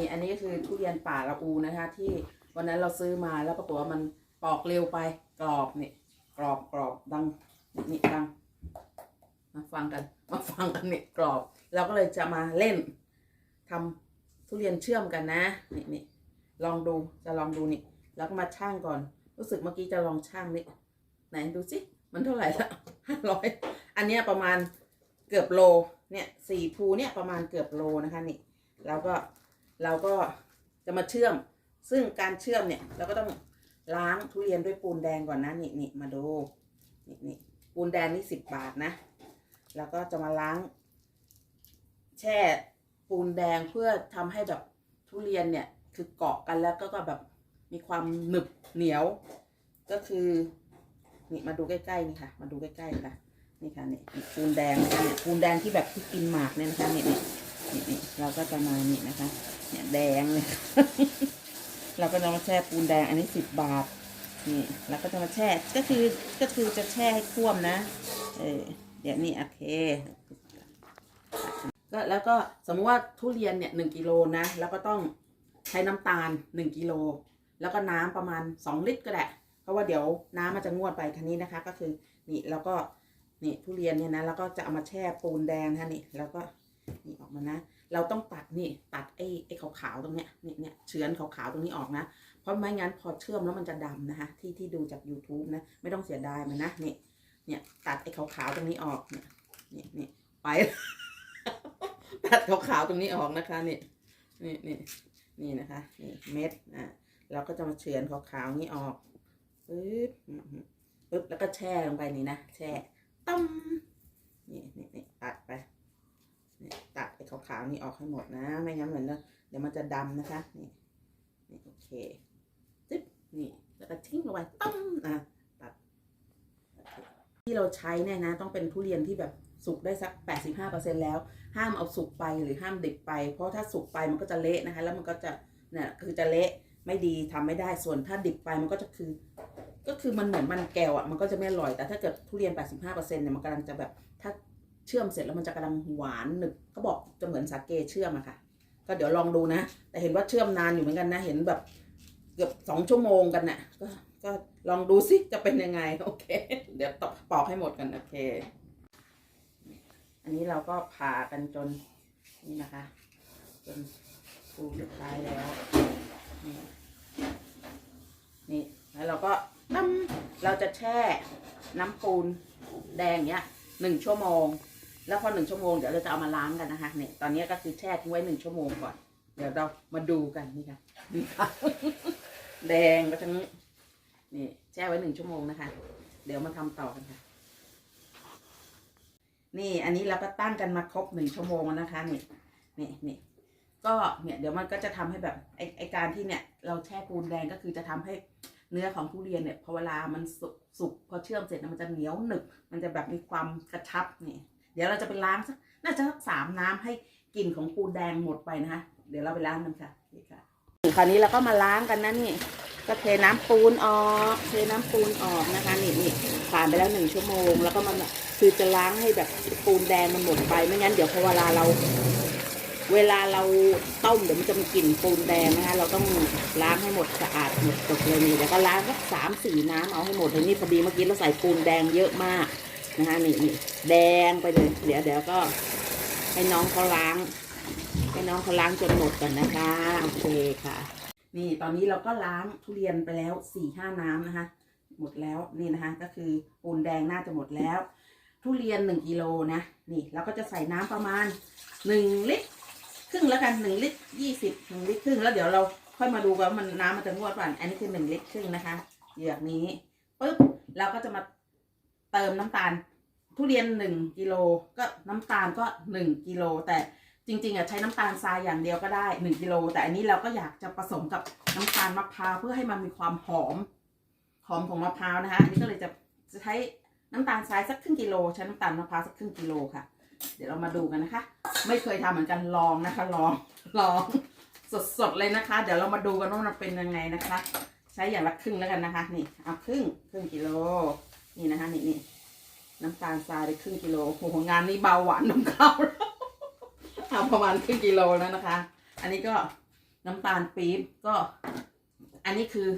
นี่อันนี้ก็คือทุเรียนป่าละอูนะคะ ที่วันนั้นเราซื้อมาแล้วปรากฏว่ามันปอกเร็วไปกรอบนี่กรอบกรอบดังนี่ดังมาฟังกันมาฟังกันเนี่ยกรอบ เราก็เลยจะมาเล่นทำทุเรียนเชื่อมกันนะนี่นี่ลองดูจะลองดูนี่แล้วก็มาช่างก่อน รู้สึกเมื่อกี้จะลองช่างนี่ไหนดูสิมันเท่าไหร่ละห้าร้อยอันเนี้ยประมาณเกือบโลเนี่ยสี่ภูเนี่ยประมาณเกือบโลนะคะนี่แล้วก็ เราก็จะมาเชื่อม ซึ่งการเชื่อมเนี่ยเราก็ต้องล้างทุเรียนด้วยปูนแดงก่อนนะนี่นี่มาดูนี่นี่ปูนแดงนี่สิบบาทนะแล้วก็จะมาล้าง แช่ปูนแดงเพื่อทำให้แบบทุเรียนเนี่ยคือเกาะกันแล้วก็ก็แบบมีความหนึบเหนียว ก็คือนี่มาดูใกล้ๆนี่ค่ะ มาดูใกล้ๆค่ะนี่ค่ะนี่ปูนแดงเนี่ยปูนแดงที่แบบที่กินหมากเนี่ยนะคะนี่นี่ นี่เราก็จะมานี่นะคะ เนี่ยแดงเลย เราก็จะมาแช่ปูนแดงอันนี้สิบบาท นี่แล้วก็จะมาแช่ ก็คือก็คือจะแช่ให้ท่วมนะ เออเดี๋ยวนี่โอเคก็แล้วก็สมมติว่าทุเรียนเนี่ยหนึ่งกิโลนะ แล้วก็ต้องใช้น้ำตาลหนึ่งกิโล แล้วก็น้ำประมาณสองลิตรก็ได้ เพราะว่าเดี๋ยวน้ำมันจะงวดไปคันนี้นะคะ ก็คือนี่แล้วก็นี่ทุเรียนเนี่ยนะแล้วก็จะเอามาแช่ปูนแดงนะคะนี่แล้วก็ นี่ออกมานะ เราต้องตัดนี่ตัดไอ้ไอ้ขาวๆตรงเนี้ยเนี่ยเนี่ยเฉือนขาวๆตรงนี้ออกนะ เพราะไม่งั้นพอเชื่อมแล้วมันจะดำนะคะที่ที่ดูจาก YouTube นะ ไม่ต้องเสียดายมันนะนี่เนี่ยตัดไอ้ขาวๆตรงนี้ออกเนี่ยเนี่นี่ไปตัดขาวๆตรงนี้ออกนะคะนี่นี่นี่นี่นะคะนี่เม็ดอะเราก็จะมาเฉือนขาวๆนี้ออกปึ๊บปึ๊บแล้วก็แช่ลงไปนี่นะแช่ต้มนี่นี่นี่ตัดไปาวนี่ออกให้หมดนะ ไม่งั้นเหมือนเดี๋ยวมันจะดำนะคะ นี่ นี่โอเคจึ๊บ นี่ แล้วก็ทิ้งลงไปตั้มอะตัด ที่เราใช้เนี่ยนะ ต้องเป็นทุเรียนที่แบบสุกได้สัก 85%แล้ว ห้ามเอาสุกไปหรือห้ามดิบไป เพราะถ้าสุกไปมันก็จะเละนะคะ แล้วมันก็จะเนี่ยคือจะเละไม่ดีทำไม่ได้ส่วนถ้าดิบไปมันก็จะคือ ก็คือมันเหมือนมันแก้วอะมันก็จะไม่อร่อยแต่ถ้าเกิดทุเรียน 85%เนี่ยมันกำลังจะแบบ เชื่อมเสร็จแล้วมันจะกำลังหวานหนึบเขาบอกจะเหมือนสาเกเชื่อมอะค่ะ ก็เดี๋ยวลองดูนะ แต่เห็นว่าเชื่อมนานอยู่เหมือนกันนะ เห็นแบบเกือบสองชั่วโมงกันน่ะก็ก็ลองดูสิจะเป็นยังไงโอเค เดี๋ยวตอกปอกให้หมดกันโอเค อันนี้เราก็ผ่ากันจนนี่นะคะ จนฟูสุดท้ายแล้ว นี่นี่แล้วเราก็น้ำเราจะแช่น้ำปูนแดงเนี้ยหนึ่งชั่วโมง แล้วพอหนึ่งชั่วโมงเดี๋ยวเราจะเอามาล้างกันนะคะเนี่ยตอนนี้ก็คือแช่ทิ้งไว้หนึ่งชั่วโมงก่อน เดี๋ยวเรามาดูกันนี่ค่ะนี่ค่ะแดงไปทั้งนี่แช่ไว้หนึ่งชั่วโมงนะคะ เดี๋ยวมาทำต่อกันค่ะ นี่อันนี้เราก็ตั้งกันมาครบหนึ่งชั่วโมงแล้วนะคะนี่นี่นี่ก็เนี่ยเดี๋ยวมันก็จะทำให้แบบไอไอการที่เนี่ยเราแช่ปูนแดงก็คือจะทำให้เนื้อของทุเรียนเนี่ยพอเวลามันสุกพอเชื่อมเสร็จนะมันจะเหนียวหนึบมันจะแบบมีความกระชับนี่ ดี๋ยวเราจะไปล้างสักน่าจะสักสามน้ำให้กลิ่นของปูแดงหมดไปนะคะเดี๋ยวเราไปล้างกันค่ะนี่ค่ะคราวนี้เราก็มาล้างกันนะนี่ก็เทน้ำปูนออกเทน้ำปูนออกนะคะนี่นี่ผ่านไปแล้วหนึ่งชั่วโมง แล้วก็มันคือจะล้างให้แบบปูนแดงมันหมดไปไม่งั้นเดี๋ยวพอเวลาเรา เวลาเราต้มเดี๋ยวมันจะมีกลิ่นปูนแดงนะคะเราต้องล้างให้หมดสะอาดหมดตกเลยนี่แล้วก็ล้างสักสามสี่น้ำเอาให้หมดเลยนี่พอดีเมื่อกี้เราใส่ปูนแดงเยอะมาก นะคะนี่นี่แดงไปเลย เดี๋ยวเดี๋ยวก็ให้น้องเขาล้างให้น้องเขาล้างจนหมดก่อนนะคะโอเคค่ะ นี่ตอนนี้เราก็ล้างทุเรียนไปแล้วสี่ห้าน้ำนะคะ หมดแล้วนี่นะคะ ก็คือปูนแดงน่าจะหมดแล้ว ทุเรียนหนึ่งกิโลนะนี่เราก็จะใส่น้ำประมาณหนึ่งลิตรครึ่งแล้วกันหนึ่งลิตรยี่สิบหนึ่งลิตรครึ่งแล้วเดี๋ยวเราค่อยมาดูว่ามันน้ำมันจะงวดก่อนอันนี้คือหนึ่งลิตรครึ่งนะคะเหยือกนี้ปุ๊บเราก็จะมา เติมน้ำตาล ทุเรียนหนึ่งกิโลก็น้ำตาลก็หนึ่งกิโลแต่จริงๆอะใช้น้ำตาลทรายอย่างเดียวก็ได้หนึ่งกิโลแต่อันนี้เราก็อยากจะผสมกับน้ำตาลมะพร้าวเพื่อให้มันมีความหอมหอมของมะพร้าวนะคะอันนี้ก็เลยจะจะใช้น้ำตาลทรายสักครึ่งกิโลใช้น้ำตาลมะพร้าวสักครึ่งกิโลค่ะ เดี๋ยวเรามาดูกันนะคะ ไม่เคยทำเหมือนกันลองนะคะลองลองสดๆเลยนะคะ เดี๋ยวเรามาดูกันว่ามันเป็นยังไงนะคะ ใช้อย่างละครึ่งแล้วกันนะคะ นี่เอาครึ่งครึ่งกิโล นี่นะคะนี่นี่น้ำตาลทรายไปครึ่งกิโลโอ้โหงานนี้เบาหวานน้ำข้าวแล้วเอาประมาณครึ่งกิโลแล้วนะคะ อันนี้ก็น้ำตาลปี๊บก็ อันนี้คือ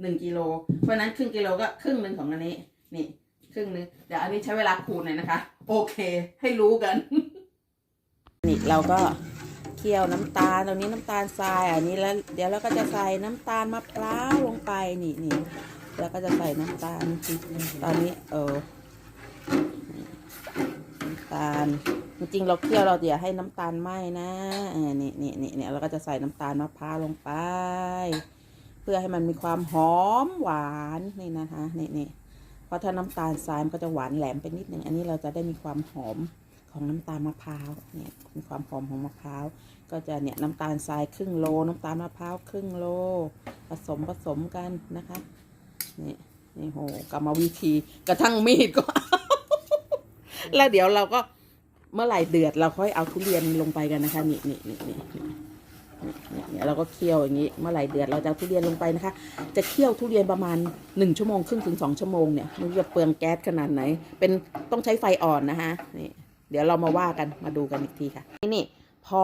หนึ่งกิโลเพราะนั้นครึ่งกิโลก็ครึ่งหนึ่งของอันนี้ นี่ ครึ่งหนึงเดี๋ยวอันนี้ใช้เวลาคูณหน่อยนะคะ โอเค ให้รู้กันนี่เราก็เคี่ยวน้ำตาลตรงนี้น้ำตาลทรายอันนี้แล้ว เดี๋ยวเราก็จะใส่น้ำตาลมะพร้าวลงไปนี่นี่ แล้วก็จะใส่น้ำตาลตอนนี้เออน้ำตาล จริงเราเคี่ยวเราอย่าให้น้ำตาลไหม้นะเนี่นี่นี่เนี่ยเราก็จะใส่น้ำตาลมะพร้าวลงไป เพื่อให้มันมีความหอมหวานนี่นะคะนี่นี่เพราะถ้าน้ำตาลทรายมันก็จะหวานแหลมไปนิดนึงอันนี้เราจะได้มีความหอมของน้ำตาลมะพร้าวเนี่ยมีความหอมของมะพร้าวก็จะเนี่ยน้ำตาลทรายครึ่งโล น้ำตาลมะพร้าวครึ่งโล ผสมผสมกันนะคะ นี่นี่โหกรรมวิธีกระทั่งมีดก็แล้วเดี๋ยวเราก็เมื่อไหร่เดือดเราค่อยเอาทุเรียนลงไปกันนะคะนี่นี่นี่นี่นี่เนี่ยเราก็เคี่ยวอย่างนี้เมื่อไหร่เดือดเราจะเอาทุเรียนลงไปนะคะ จะเคี่ยวทุเรียนประมาณหนึ่งชั่วโมงครึ่งถึงสองชั่วโมงเนี่ยมันจะเปลืองแก๊สขนาดไหน เป็นต้องใช้ไฟอ่อนนะคะนี่เดี๋ยวเรามาว่ากันมาดูกันอีกทีค่ะนี่นี่พอ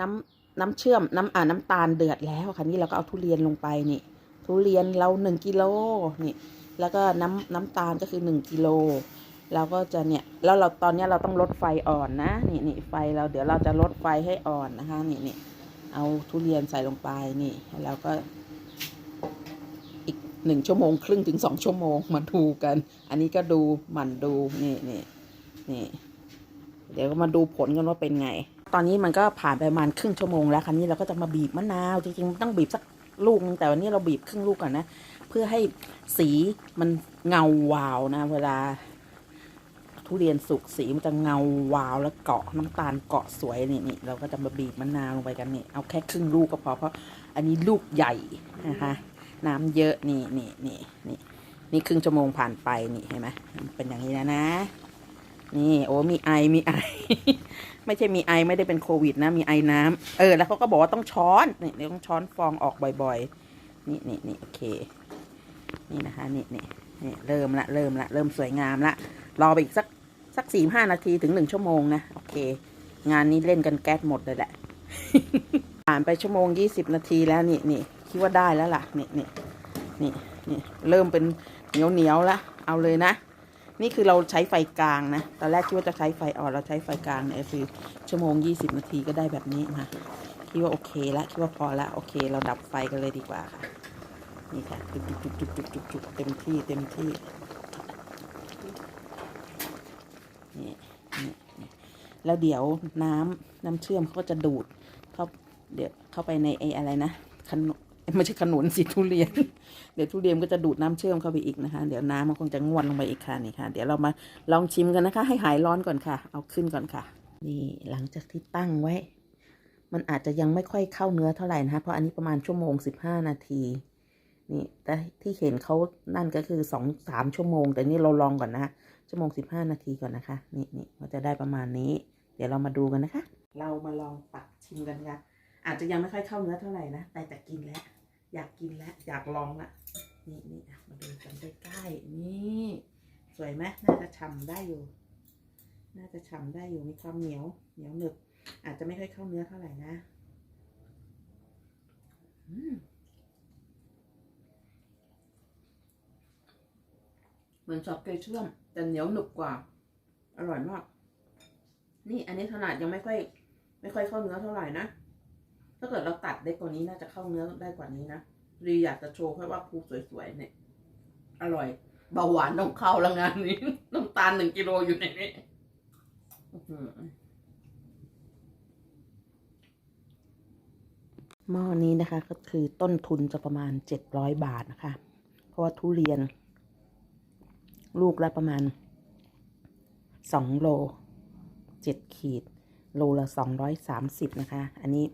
น้ำน้ำเชื่อมน้ำอ่าน้ำตาลเดือดแล้วค่ะนี่เราก็เอาทุเรียนลงไปนี่ ทุเรียนเราหนึ่งกิโลนี่แล้วก็น้ำน้ำตาลก็คือหนึ่งกิโลเราก็จะเนี่ยแล้วเราตอนนี้เราต้องลดไฟอ่อนนะนี่นี่ไฟเราเดี๋ยวเราจะลดไฟให้อ่อนนะคะนี่นี่เอาทุเรียนใส่ลงไปนี่แล้วก็อีกหนึ่งชั่วโมงครึ่งถึงสองชั่วโมงมาดูกัน อันนี้ก็ดูหมั่นดูนี่นี่นี่เดี๋ยวก็มาดูผลกันว่าเป็นไง ตอนนี้มันก็ผ่านไปประมาณครึ่งชั่วโมงแล้วคราวนี้เราก็จะมาบีบมะนาวจริงๆต้องบีบสัก ลูกนึงแต่วันนี้เราบีบครึ่งลูกก่อนนะ เพื่อให้สีมันเงาวาวนะ เวลา ทุเรียนสุกสีมันจะเงาวาวแล้วเกาะน้ำตาลเกาะสวยนี่นี่เราก็จะมาบีบมะนาวลงไปกันนี่เอาแค่ครึ่งลูกก็พอเพราะอันนี้ลูกใหญ่นะคะน้ำเยอะนี่นี่นี่นี่นี่ครึ่งชั่วโมงผ่านไปนี่เห็นไหมเป็นอย่างนี้แล้วนะ นี่โอ้มีไอมีไอ ไม่ใช่มีไอไม่ได้เป็นโควิดนะมีไอน้ำเออ แล้วเขาก็บอกว่าต้องช้อนนี่ยต้องช้อนฟองออกบ่อยๆ นี่นี่นี่โอเค นี่นะคะนี่นี่นี่เริ่มละเริ่มละเริ่มสวยงามละรอไปอีกสักสักสี่ห้านาทีถึงหนึ่งชั่วโมงนะโอเค งานนี้เล่นกันแก๊สหมดเลยแหละผ่านไปชั่วโมงยี่สิบนาทีแล้วนี่นี่คิดว่าได้แล้วล่ะนี่นี่นี่นี่เริ่มเป็นเหนียวเหนียวละเอาเลยนะ นี่คือเราใช้ไฟกลางนะ ตอนแรกคิดว่าจะใช้ไฟอ่อน เราใช้ไฟกลางเนี่ยคือชั่วโมงยี่สิบนาทีก็ได้แบบนี้นะคิดว่าโอเคละคิดว่าพอละโอเค เราดับไฟกันเลยดีกว่าค่ะ นี่ค่ะจุกจุกจุกจุกจุกจุกจุกเต็มที่เต็มที่ นี่นี่นี่แล้วเดี๋ยวน้ำน้ำเชื่อมเขาก็จะดูดเข้าเดี๋ยวเข้าไปในไอ้อะไรนะ ไม่ใช่ขนุนสิทุเรียน เดี๋ยวทุเรียนก็จะดูดน้ำเชื่อมเข้าไปอีกนะคะ เดี๋ยวน้ำมันคงจะงวดลงไปอีกค่ะนี่ค่ะ เดี๋ยวเรามาลองชิมกันนะคะ ให้หายร้อนก่อนค่ะ เอาขึ้นก่อนค่ะ นี่หลังจากที่ตั้งไว้ มันอาจจะยังไม่ค่อยเข้าเนื้อเท่าไหร่นะคะ เพราะอันนี้ประมาณชั่วโมงสิบห้านาที นี่ แต่ที่เห็นเขานั่นก็คือสองสามชั่วโมง แต่นี่เราลองก่อนนะชั่วโมงสิบห้านาทีก่อนนะคะ นี่นี่มันจะได้ประมาณนี้ เดี๋ยวเรามาดูกันนะคะ เรามาลองตักชิมกันค่ะอาจจะยังไม่ค่อยเข้าเนื้อเท่าไหร่นะ แต่จะกินแล้ว อยากกินแล้วอยากลองละนี่นี่อะมาดูกันใกล้ๆนี่ สวยไหมน่าจะฉ่ำได้อยู่ น่าจะฉ่ำได้อยู่มีความเหนียวเหนียวหนึบอาจจะไม่ค่อยเข้าเนื้อเท่าไหร่นะอืมเหมือนชอบเกยเชื่อมแต่เหนียวหนึบกว่า อร่อยมาก นี่อันนี้ขนาดยังไม่ค่อย ไม่ค่อยเข้าเนื้อเท่าไหร่นะาเกิดเราตัดได้กว่านี้น่าจะเข้าเนื้อได้กว่านี้นะรีอยากจะโชว์แค่ว่าภูสวยๆเนี่ย อร่อยเบาหวานต้องเข้าแล้วงานนี้น้ำตาลหนึ่งกิโลอยู่ในนี้อื้อหือหม้อนี้นะคะก็คือต้นทุนจะประมาณเจ็ดร้อยบาทนะคะ เพราะว่าทุเรียน ลูกละประมาณสองโลเจ็ดขีด โลละสองร้อยสามสิบนะคะ อันนี้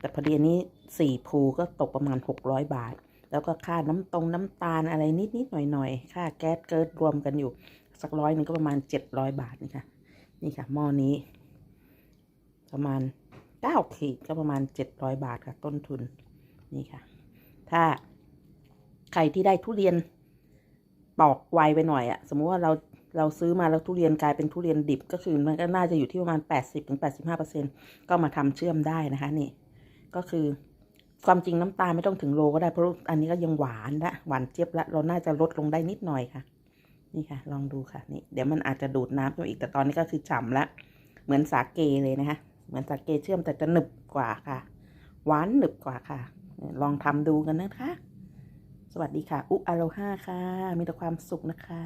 แต่พอดีอันนี้สี่ภูก็ตกประมาณหกร้อยบาท แล้วก็ค่าน้ำตรงน้ำตาลอะไรนิดนิดหน่อยหน่อยค่าแก๊สเกิดรวมกันอยู่ สักร้อยหนึงก็ประมาณเจ็ดร้อยบาทนี่ค่ะ นี่ค่ะหม้อนี้ ประมาณเก้าขีดก็ประมาณเจ็ดร้อยบาทค่ะ ต้นทุนนี่ค่ะ ถ้าใครที่ได้ทุเรียนปอกไวไปหน่อยอะสมมุติว่าเราเราซื้อมาแล้วทุเรียนกลายเป็นทุเรียนดิบก็คือมันก็น่าจะอยู่ที่ประมาณ 80-85%ก็มาทำเชื่อมได้นะคะนี่ ก็คือ ความจริงน้ำตาลไม่ต้องถึงโลก็ได้เพราะอันนี้ก็ยังหวานละหวานเจี๊ยบละเราน่าจะลดลงได้นิดหน่อยค่ะ นี่ค่ะ ลองดูค่ะนี่เดี๋ยวมันอาจจะดูดน้ำไปอีกแต่ตอนนี้ก็คือฉ่ำละ เหมือนสาเกเลยนะคะ เหมือนสาเกเชื่อมแต่จะหนึบกว่าค่ะ หวานหนึบกว่าค่ะ ลองทำดูกันนะคะ สวัสดีค่ะ อุอโลฮาค่ะ มีแต่ความสุขนะคะ